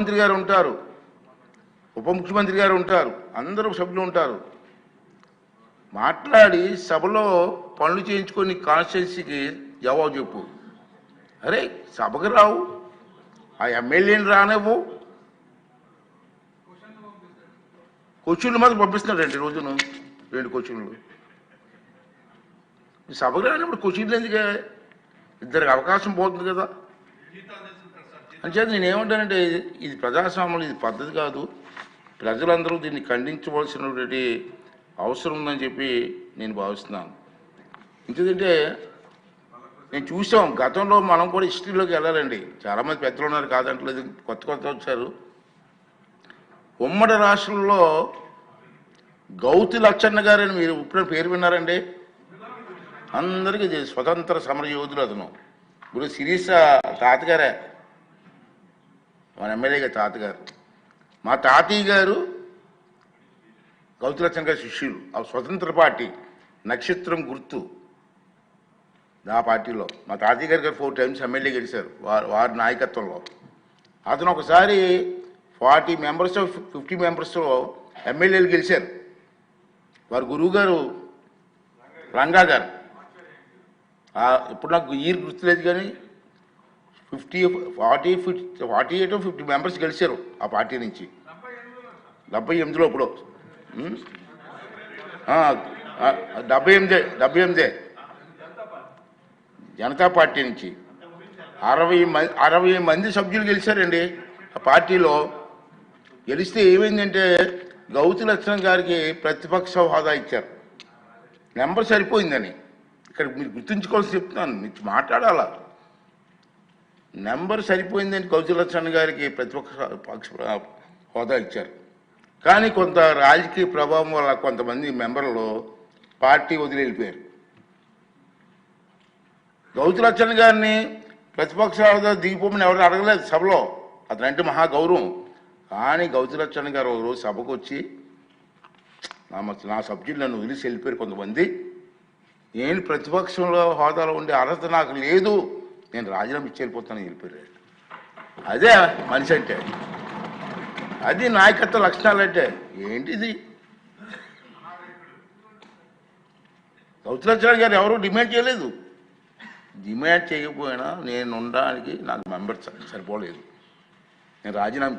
మంత్రి గారు ఉంటారు ఉప ముఖ్యమంత్రి గారు ఉంటారు అందరూ సభ్యులు ఉంటారు. మాట్లాడి సభలో పనులు చేయించుకొని కాన్స్టిట్యున్సీకి జవాబు చెప్పు. అరే సభకు రావు ఆ ఎమ్మెల్యేని రానివ్వు. క్వశ్చన్లు మాత్రం పంపిస్తున్నాడండి రోజును రెండు క్వశ్చన్లు. సభకు రానప్పుడు క్వశ్చన్లు ఎందుకే? ఇద్దరికి అవకాశం పోతుంది కదా. అంచేత నేను ఏమంటానంటే ఇది- ప్రజాస్వామ్యం ఇది పద్ధతి కాదు. ప్రజలందరూ దీన్ని ఖండించవలసినటువంటి అవసరం ఉందని చెప్పి నేను భావిస్తున్నాను. ఎందుకంటే నేను చూసాం గతంలో మనం కూడా హిస్టరీలోకి వెళ్ళాలండి. చాలామంది పెద్దలు ఉన్నారు కాదంటలేదు కొత్త కొత్త వచ్చారు. ఉమ్మడి రాష్ట్రంలో గౌతి లచ్చన్న గారని మీరు ఇప్పుడు పేరు విన్నారండి? అందరికీ స్వతంత్ర సమర యోధులు అతను. ఇప్పుడు శిరీష తాతగారే. మన ఎమ్మెల్యే గారి తాతగారు. మా తాతయ్య గారు గౌతి గారి శిష్యులు. ఆ స్వతంత్ర పార్టీ నక్షత్రం గుర్తు. ఆ పార్టీలో మా తాతయ్య గారు గారు ఫోర్ టైమ్స్ ఎమ్మెల్యే గెలిచారు. వారి వారి నాయకత్వంలో. అతను ఒకసారి ఫార్టీ మెంబర్స్ ఫిఫ్టీ మెంబర్స్ ఎమ్మెల్యేలు గెలిచారు. వారి గురువు గారు రంగా గారు. ఇప్పుడు నాకు ఇయర్ గుర్తులేదు కానీ fifty forty fifty forty eight fifty members గెలిచారు ఆ పార్టీ నుంచి. డెబ్బై ఎనిమిదిలో ఇప్పుడు డెబ్బై ఎనిమిదే డెబ్బై ఎనిమిదే. జనతా పార్టీ నుంచి. అరవై మంది అరవై మంది సభ్యులు గెలిచారండి ఆ పార్టీలో. గెలిస్తే ఏమైందంటే గౌతు లక్ష్మణ్ గారికి ప్రతిపక్ష హోదా ఇచ్చారు. నెంబర్ సరిపోయిందని. ఇక్కడ మీరు గుర్తుంచుకోవాల్సి చెప్తున్నాను మీరు మాట్లాడాలా? నెంబర్ సరిపోయిందని గౌతు గారికి ప్రతిపక్ష పక్ష హోదా ఇచ్చారు. కానీ కొంత రాజకీయ ప్రభావం వల్ల కొంతమంది మెంబర్లు పార్టీ వదిలి వెళ్ళిపోయారు. గౌతు గారిని ప్రతిపక్ష హోదా దిగిపోమని ఎవరు అడగలేదు సభలో. అతనంటే మహా గౌరవం. కానీ గౌతులచ్చన్ గారు ఒక రోజు సభకు వచ్చి నా నా సబ్జెక్టు నన్ను వదిలిసి వెళ్ళిపోయారు కొంతమంది. నేను ప్రతిపక్షంలో హోదాలో ఉండే అర్హత నాకు లేదు. నేను రాజీనామా ఇచ్చి వెళ్ళిపోతానని వెళ్ళిపోయాడు. అదే మనిషి అంటే. అది నాయకత్వ లక్షణాలు అంటే. ఏంటిది? గౌతులచ్చారి గారు ఎవరు డిమాండ్ చేయలేదు? డిమాండ్ చేయకపోయినా నేను ఉండడానికి నాకు మెంబర్ సరిపోలేదు. నేను రాజీనామా